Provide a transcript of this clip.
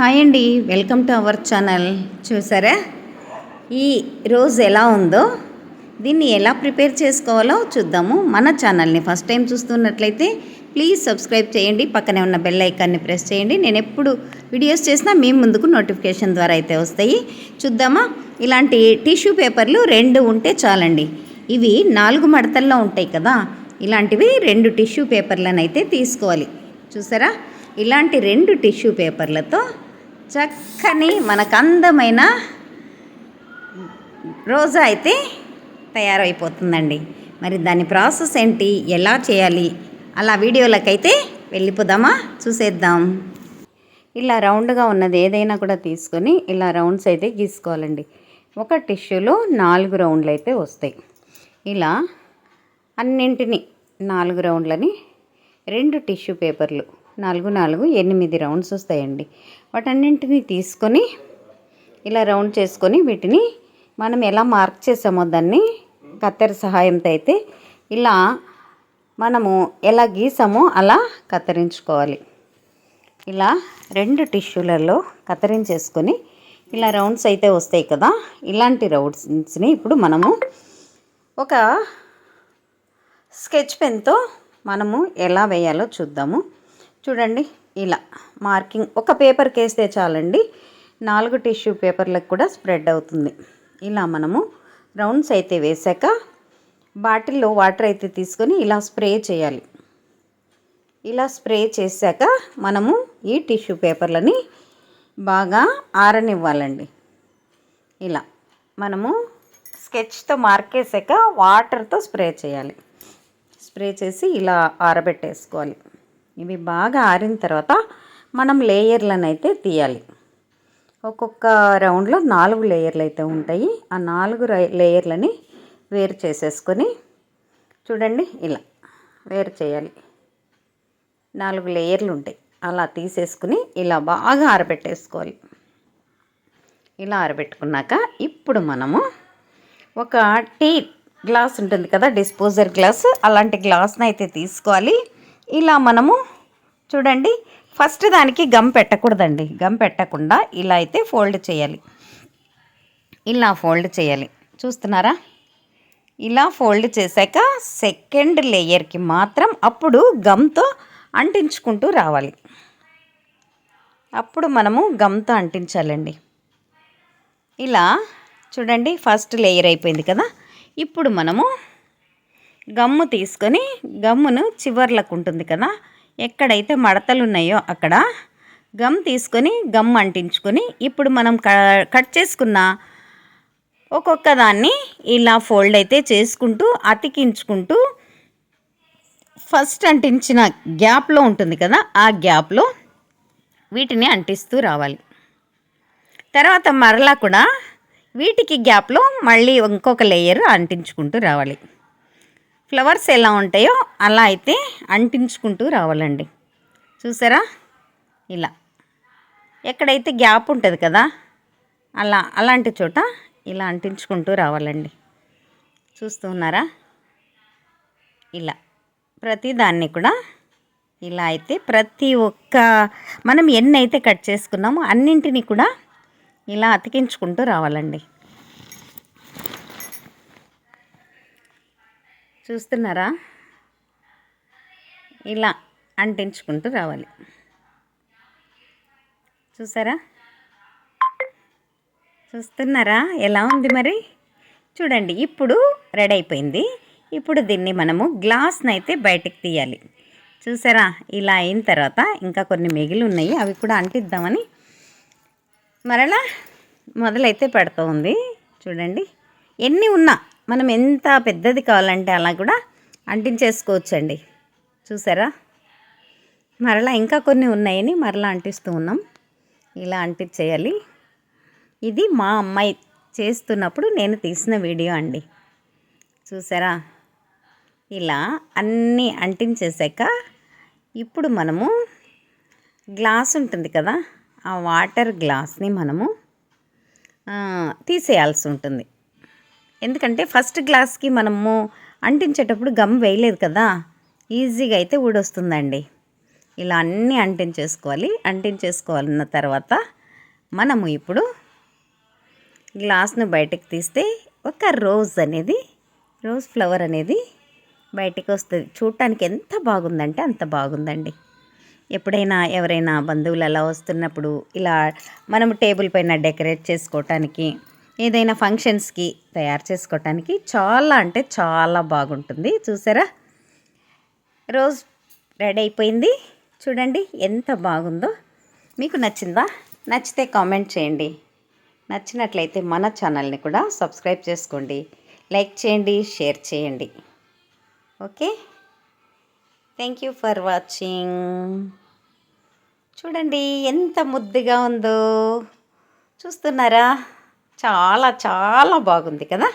Hi అండి welcome to our channel. చూసారా? ఈ రోజు ఎలా ఉందో దీన్ని ఎలా ప్రిపేర్ చేసుకోవాలో చూద్దాము. మన ఛానల్ని ఫస్ట్ టైం చూస్తున్నట్లయితే ప్లీజ్ సబ్స్క్రైబ్ చేయండి. పక్కనే ఉన్న బెల్ ఐకాన్ని ప్రెస్ చేయండి. నేను ఎప్పుడు వీడియోస్ చేసినా మీ ముందుకు నోటిఫికేషన్ ద్వారా అయితే వస్తాయి. చూద్దామా? ఇలాంటి టిష్యూ పేపర్లు రెండు ఉంటే చాలండి. ఇవి నాలుగు మడతల్లో ఉంటాయి కదా ఇలాంటివి రెండు టిష్యూ పేపర్లను అయితే తీసుకోవాలి. చూసారా? ఇలాంటి రెండు టిష్యూ పేపర్లతో చక్కని మనకు అందమైన రోజా అయితే తయారైపోతుందండి. మరి దాని ప్రాసెస్ ఏంటి? ఎలా చేయాలి? అలా వీడియోలకైతే వెళ్ళిపోదామా? చూసేద్దాం. ఇలా రౌండ్గా ఉన్నది ఏదైనా కూడా తీసుకొని ఇలా రౌండ్స్ అయితే గీసుకోవాలండి. ఒక టిష్యూలో నాలుగు రౌండ్లు అయితే వస్తాయి. ఇలా అన్నింటినీ నాలుగు రౌండ్లని రెండు టిష్యూ పేపర్లు నాలుగు నాలుగు ఎనిమిది రౌండ్స్ వస్తాయండి. వాటన్నింటినీ తీసుకొని ఇలా రౌండ్ చేసుకొని వీటిని మనం ఎలా మార్క్ చేసామో దాన్ని కత్తెర సహాయంతో అయితే ఇలా మనము ఎలా గీసామో అలా కత్తిరించుకోవాలి. ఇలా రెండు టిష్యూలలో కత్తిరించేసుకొని ఇలా రౌండ్స్ అయితే వస్తాయి కదా ఇలాంటి రౌండ్స్ని ఇప్పుడు మనము ఒక స్కెచ్ పెన్తో మనము ఎలా వేయాలో చూద్దాము. చూడండి ఇలా మార్కింగ్ ఒక పేపర్కి వేస్తే చాలండి. నాలుగు టిష్యూ పేపర్లకు కూడా స్ప్రెడ్ అవుతుంది. ఇలా మనము రౌండ్స్ అయితే వేసాక బాటిల్లో వాటర్ అయితే తీసుకొని ఇలా స్ప్రే చేయాలి. ఇలా స్ప్రే చేశాక మనము ఈ టిష్యూ పేపర్లని బాగా ఆరనివ్వాలండి. ఇలా మనము స్కెచ్తో మార్కేసాక వాటర్తో స్ప్రే చేయాలి. స్ప్రే చేసి ఇలా ఆరబెట్టేసుకోవాలి. ఇవి బాగా ఆరిన తర్వాత మనం లేయర్లను అయితే తీయాలి. ఒక్కొక్క రౌండ్లో నాలుగు లేయర్లు అయితే ఉంటాయి. ఆ నాలుగు లేయర్లని వేరు చేసేసుకొని చూడండి ఇలా వేరు చేయాలి. నాలుగు లేయర్లు ఉంటాయి అలా తీసేసుకుని ఇలా బాగా ఆరబెట్టేసుకోవాలి. ఇలా ఆరబెట్టుకున్నాక ఇప్పుడు మనము ఒక టీ గ్లాస్ ఉంటుంది కదా డిస్పోజర్ గ్లాస్ అలాంటి గ్లాస్ని అయితే తీసుకోవాలి. ఇలా మనము చూడండి ఫస్ట్ దానికి గమ్ పెట్టకూడదండి. గమ్ పెట్టకుండా ఇలా అయితే ఫోల్డ్ చేయాలి. ఇలా ఫోల్డ్ చేయాలి. చూస్తున్నారా? ఇలా ఫోల్డ్ చేశాక సెకండ్ లేయర్కి మాత్రం అప్పుడు గమ్తో అంటించుకుంటూ రావాలి. అప్పుడు మనము గమ్తో అంటించాలండి. ఇలా చూడండి ఫస్ట్ లేయర్ అయిపోయింది కదా. ఇప్పుడు మనము గమ్ము తీసుకొని గమ్మును చివర్లకు ఉంటుంది కదా. ఎక్కడైతే మడతలు ఉన్నాయో అక్కడ గమ్ తీసుకొని గమ్ అంటించుకొని ఇప్పుడు మనం కట్ చేసుకున్న ఒక్కొక్క దాన్ని ఇలా ఫోల్డ్ అయితే చేసుకుంటూ అతికించుకుంటూ ఫస్ట్ అంటించిన గ్యాప్లో ఉంటుంది కదా ఆ గ్యాప్లో వీటిని అంటిస్తూ రావాలి. తర్వాత మరలా కూడా వీటికి గ్యాప్లో మళ్ళీ ఇంకొక లేయర్ అంటించుకుంటూ రావాలి. ఫ్లవర్స్ ఎలా ఉంటాయో అలా అయితే అంటించుకుంటూ రావాలండి. చూసారా? ఇలా. ఎక్కడైతే గ్యాప్ ఉంటుంది కదా అలా అలాంటి చోట ఇలా అంటించుకుంటూ రావాలండి. చూస్తూ ఉన్నారా? ఇలా. ప్రతి దాన్ని కూడా ఇలా అయితే ప్రతి ఒక్క మనం ఎన్ని అయితే కట్ చేసుకున్నామో అన్నింటినీ కూడా ఇలా అతికించుకుంటూ రావాలండి. చూస్తున్నారా? ఇలా అంటించుకుంటూ రావాలి. చూసారా? చూస్తున్నారా? ఎలా ఉంది మరి? చూడండి ఇప్పుడు రెడీ అయిపోయింది. ఇప్పుడు దీన్ని మనము గ్లాస్ని అయితే బయటకు తీయాలి. చూసారా? ఇలా అయిన తర్వాత ఇంకా కొన్ని మిగిలి ఉన్నాయి. అవి కూడా అంటిద్దామని మరలా మొదలైతే పెడుతూ ఉంది. చూడండి ఎన్ని ఉన్నా మనం ఎంత పెద్దది కావాలంటే అలా కూడా అంటించేసుకోవచ్చండి. చూసారా? మరలా ఇంకా కొన్ని ఉన్నాయని మరలా అంటిస్తూ ఉన్నాం. ఇలా అంటించేయాలి. ఇది మా అమ్మాయి చేస్తున్నప్పుడు నేను తీసిన వీడియో అండి. చూసారా? ఇలా అన్నీ అంటించేసాక ఇప్పుడు మనము గ్లాస్ ఉంటుంది కదా? ఆ వాటర్ గ్లాస్ని మనము తీసేయాల్సి ఉంటుంది. ఎందుకంటే ఫస్ట్ గ్లాస్కి మనము అంటించేటప్పుడు గమ్ వేయలేదు కదా ఈజీగా అయితే ఊడొస్తుందండి. ఇలా అన్నీ అంటించేసుకోవాలి. అంటించేసుకోవాలన్న తర్వాత మనము ఇప్పుడు గ్లాస్ను బయటకు తీస్తే ఒక రోజ్ అనేది రోజ్ ఫ్లవర్ అనేది బయటకు వస్తుంది. చూడటానికి ఎంత బాగుందంటే అంత బాగుందండి. ఎప్పుడైనా ఎవరైనా బంధువులు అలా వస్తున్నప్పుడు ఇలా మనం టేబుల్ పైన డెకరేట్ చేసుకోవటానికి ఏదైనా ఫంక్షన్స్కి తయారు చేసుకోవటానికి చాలా అంటే చాలా బాగుంటుంది. చూసారా? రోజ్ రెడీ అయిపోయింది. చూడండి ఎంత బాగుందో. మీకు నచ్చిందా? నచ్చితే కామెంట్ చేయండి. నచ్చినట్లయితే మన ఛానల్ని కూడా సబ్స్క్రైబ్ చేసుకోండి. లైక్ చేయండి షేర్ చేయండి. Okay? Thank you for watching. చూడండి ఎంత ముద్దుగా ఉందో. చూస్తున్నారా? చాలా చాలా బాగుంది కదా?